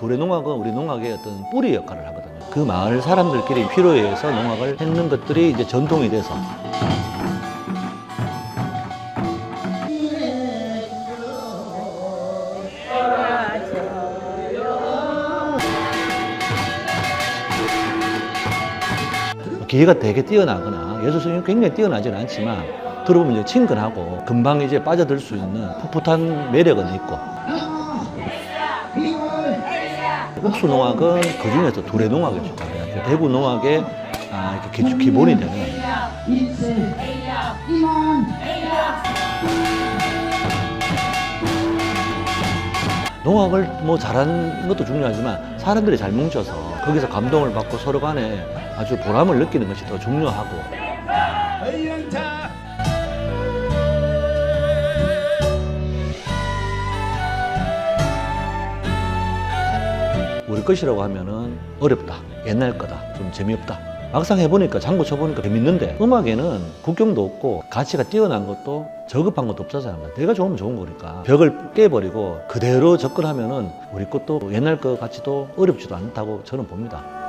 도래농악은 우리 농악의 어떤 뿌리 역할을 하거든요. 그 마을 사람들끼리 필요에 의해서 농악을 했는 것들이 이제 전통이 돼서 기회가 되게 뛰어나거나 예술성이 굉장히 뛰어나지는 않지만 들어보면 이제 친근하고 금방 이제 빠져들 수 있는 풋풋한 매력은 있고 옥수 농악은 그 중에서 두레 농악을 좋아해요. 대구 농악의 아, 이렇게 기- 기본이 되는. 농악을 뭐 잘하는 것도 중요하지만 사람들이 잘 뭉쳐서 거기서 감동을 받고 서로 간에 아주 보람을 느끼는 것이 더 중요하고 우리 것이라고 하면은 어렵다. 옛날 거다. 좀 재미없다. 막상 해보니까 장구 쳐보니까 재밌는데 음악에는 국경도 없고 가치가 뛰어난 것도 저급한 것도 없어서 내가 좋으면 좋은 거니까. 벽을 깨버리고 그대로 접근하면은 우리 것도 옛날 거 같이도 어렵지도 않다고 저는 봅니다